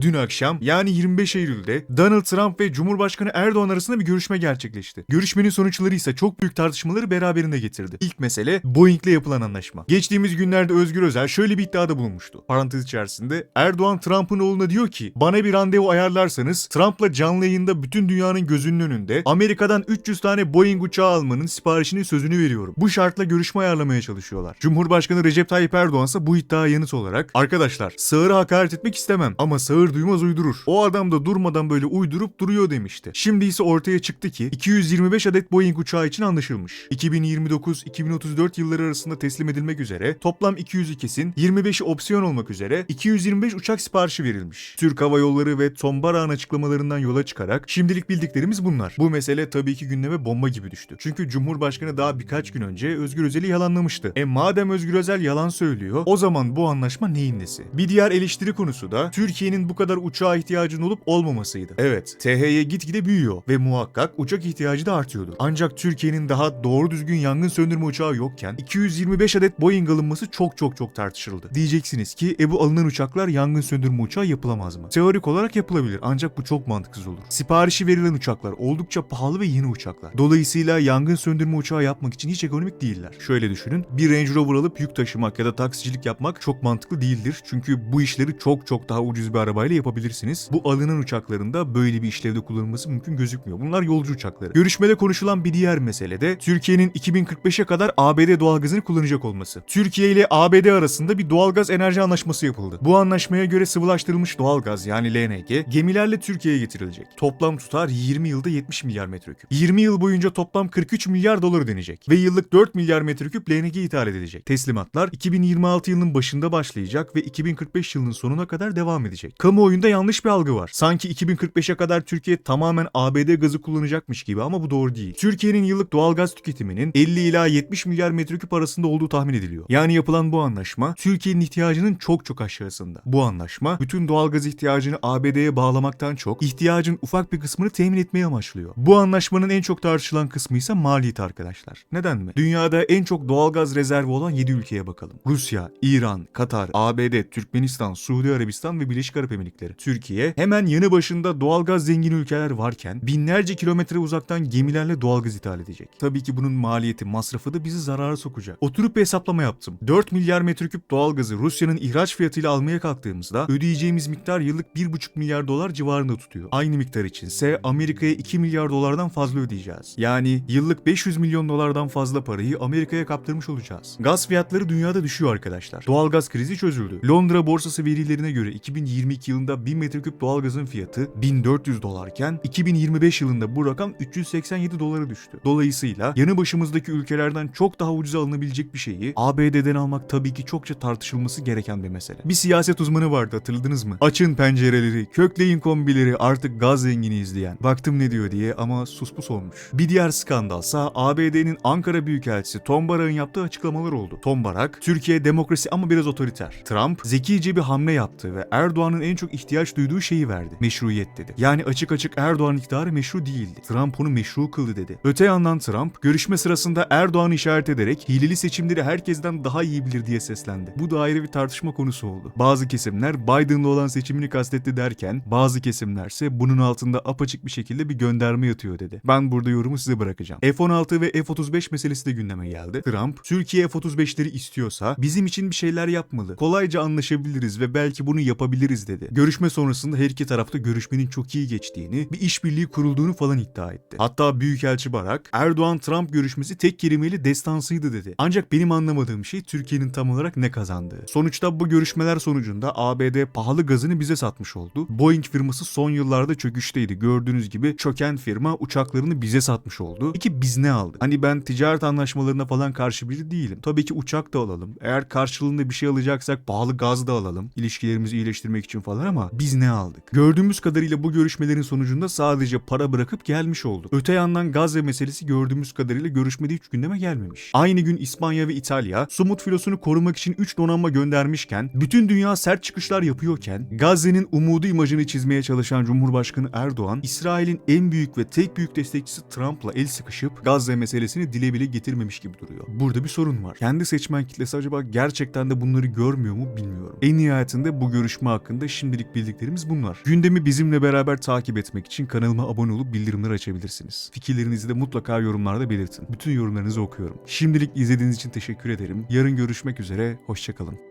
Dün akşam yani 25 Eylül'de Donald Trump ve Cumhurbaşkanı Erdoğan arasında bir görüşme gerçekleşti. Görüşmenin sonuçları ise çok büyük tartışmaları beraberinde getirdi. İlk mesele Boeing'le yapılan anlaşma. Geçtiğimiz günlerde Özgür Özel şöyle bir iddiada bulunmuştu. Parantez içerisinde Erdoğan Trump'ın oğluna diyor ki bana bir randevu ayarlarsanız Trump'la canlı yayında bütün dünyanın gözünün önünde Amerika'dan 300 tane Boeing uçağı almanın siparişinin sözünü veriyorum. Bu şartla görüşme ayarlamaya çalışıyorlar. Cumhurbaşkanı Recep Tayyip Erdoğan ise bu iddiaya yanıt olarak arkadaşlar sağırı hakaret etmek istemem ama sağır duymaz uydurur. O adam da durmadan böyle uydurup duruyor demişti. Şimdi ise ortaya çıktı ki 225 adet Boeing uçağı için anlaşılmış. 2029-2034 yılları arasında teslim edilmek üzere toplam 202'sin 25'i opsiyon olmak üzere 225 uçak siparişi verilmiş. Türk Hava Yolları ve Tom Barak'ın açıklamalarından yola çıkarak şimdilik bildiklerimiz bunlar. Bu mesele tabii ki gündeme bomba gibi düştü. Çünkü Cumhurbaşkanı daha birkaç gün önce Özgür Özel'i yalanlamıştı. E madem Özgür Özel yalan söylüyor o zaman bu anlaşma neyin nesi? Bir diğer eleştiri konusu da Türkiye'nin bu kadar uçağa ihtiyacının olup olmamasıydı. Evet, THY gitgide büyüyor ve muhakkak uçak ihtiyacı da artıyordur. Ancak Türkiye'nin daha doğru düzgün yangın söndürme uçağı yokken 225 adet Boeing alınması çok çok çok tartışıldı. Diyeceksiniz ki e bu alınan uçaklar yangın söndürme uçağı yapılamaz mı? Teorik olarak yapılabilir ancak bu çok mantıksız olur. Siparişi verilen uçaklar oldukça pahalı ve yeni uçaklar. Dolayısıyla yangın söndürme uçağı yapmak için hiç ekonomik değiller. Şöyle düşünün, bir Range Rover alıp yük taşımak ya da taksicilik yapmak çok mantıklı değildir. Çünkü bu işleri çok çok daha ucuz bir arabayla yapabilirsiniz. Bu alınan uçakların da böyle bir işlevde kullanılması mümkün gözükmüyor. Bunlar yolcu uçakları. Görüşmede konuşulan bir diğer mesele de Türkiye'nin 2045'e kadar ABD doğalgazını kullanacak olması. Türkiye ile ABD arasında bir doğalgaz enerji anlaşması yapıldı. Bu anlaşmaya göre sıvılaştırılmış doğalgaz yani LNG gemilerle Türkiye'ye getirilecek. Toplam tutar 20 yılda 70 milyar metreküp. 20 yıl boyunca toplam 43 milyar dolar ödenecek ve yıllık 4 milyar metreküp LNG ithal edilecek. Teslimatlar 2026 yılının başında başlayacak ve 2045 yılının sonuna kadar devam edecek. Kamuoyunda yanlış bir algı var. Sanki 2045'e kadar Türkiye tamamen ABD gazı kullanacakmış gibi ama bu doğru değil. Türkiye'nin yıllık doğalgaz tüketiminin 50 ila 70 milyar metreküp arasında olduğu tahmin ediliyor. Yani yapılan bu anlaşma Türkiye'nin ihtiyacının çok çok aşağısında. Bu anlaşma bütün doğalgaz ihtiyacını ABD'ye bağlamaktan çok ihtiyacın ufak bir kısmını temin etmeyi amaçlıyor. Bu anlaşmanın en çok tartışılan kısmı ise maliyet arkadaşlar. Neden mi? Dünyada en çok doğalgaz rezervi olan 7 ülkeye bakalım. Rusya, İran, Katar, ABD, Türkmenistan, Suudi Arabistan ve Birleşik Arap Emirlikleri. Türkiye hemen yanı başında doğalgaz zengin ülkeler varken binlerce kilometre uzaktan gemilerle doğalgaz ithal edecek. Tabii ki bunun maliyeti, masrafı da bizi zarara sokacak. Oturup bir hesaplama yaptım. 4 milyar metreküp doğalgazı Rusya'nın ihraç fiyatıyla almaya kalktığımızda ödeyeceğimiz miktar yıllık 1,5 milyar dolar civarında tutuyor. Aynı miktar içinse Amerika'ya 2 milyar dolardan fazla ödeyeceğiz. Yani yıllık 500 milyon dolardan fazla parayı Amerika'ya kaptırmış olacağız. Gaz fiyatları dünyada düşüyor arkadaşlar. Doğalgaz krizi çözüldü. Londra borsası verilerine göre 2022 yılında 1000 metreküp doğalgazın fiyatı 1400 dolarken 2025 yılında bu rakam 387 dolara düştü. Dolayısıyla yanı başımızdaki ülkelerden çok daha ucuza alınabilecek bir şeyi ABD'den almak tabii ki çokça tartışılması gereken bir mesele. Bir siyaset uzmanı vardı hatırladınız mı? Açın pencereleri, kökleyin kombileri artık gaz zenginiyiz diyen. Baktım ne diyor diye ama suspus olmuş. Bir diğer skandalsa ABD'nin Ankara Büyükelçisi Tom Barak'ın yaptığı açıklamalar oldu. Tom Barak, Türkiye demokrasi ama biraz otoriter. Trump zekice bir hamle yaptı ve Erdoğan'ın en çok ihtiyaç duyduğu şeyi verdi. Meşruiyet dedi. Yani açık açık Erdoğan iktidarı meşru değildi. Trump onu meşru kıldı dedi. Öte yandan Trump görüşme sırasında Erdoğan'ı işaret ederek hileli seçimleri herkesten daha iyi bilir diye seslendi. Bu da ayrı bir tartışma konusu oldu. Bazı kesimler Biden'la olan seçimini kastetti derken bazı kesimlerse bunun altında apaçık bir şekilde bir gönderme yatıyor dedi. Ben burada yorumu size bırakacağım. F-16 ve F-35 meselesi de gündeme geldi. Trump, Türkiye F-35'leri istiyorsa bizim için bir şeyler yapmalı. Kolayca anlaşabiliriz ve belki bunu yapabiliriz dedi. Görüşme sonrasında her iki tarafta görüşmenin çok iyi geçtiğini, bir işbirliği kurulduğunu falan iddia etti. Hatta Büyükelçi Barak, Erdoğan-Trump görüşmesi tek kelimeyle destansıydı dedi. Ancak benim anlamadığım şey Türkiye'nin tam olarak ne kazandığı. Sonuçta bu görüşmeler sonucunda ABD pahalı gazını bize satmış oldu. Boeing firması son yıllarda çöküşteydi. Gördüğünüz gibi çöken firma uçaklarını bize satmış oldu. Peki biz ne aldık? Hani ben ticaret anlaşmalarına falan karşı biri değilim. Tabii ki uçak da alalım. Eğer karşılığında bir şey alacaksak pahalı gaz da alalım. İlişkilerimizi iyileştirmek için falan ama biz ne aldık? Gördüğümüz kadarıyla bu görüşmelerin sonucunda sadece para bırakıp gelmiş olduk. Öte yandan Gazze meselesi gördüğümüz kadarıyla görüşmede hiç gündeme gelmemiş. Aynı gün İspanya ve İtalya Sumut filosunu korumak için 3 donanma göndermişken bütün dünya sert çıkışlar yapıyorken Gazze'nin umudu imajını çizmeye çalışan Cumhurbaşkanı Erdoğan İsrail'in en büyük ve tek büyük destekçisi Trump'la el sıkışıp Gazze meselesini dile bile getirmemiş gibi duruyor. Burada bir sorun var. Kendi seçmen kitlesi acaba gerçekten de bunları görmüyor mu bilmiyorum. En nihayetinde bu görüşme hakkında şimdi Şimdilik bildiklerimiz bunlar. Gündemi bizimle beraber takip etmek için kanalıma abone olup bildirimleri açabilirsiniz. Fikirlerinizi de mutlaka yorumlarda belirtin. Bütün yorumlarınızı okuyorum. Şimdilik izlediğiniz için teşekkür ederim. Yarın görüşmek üzere, hoşçakalın.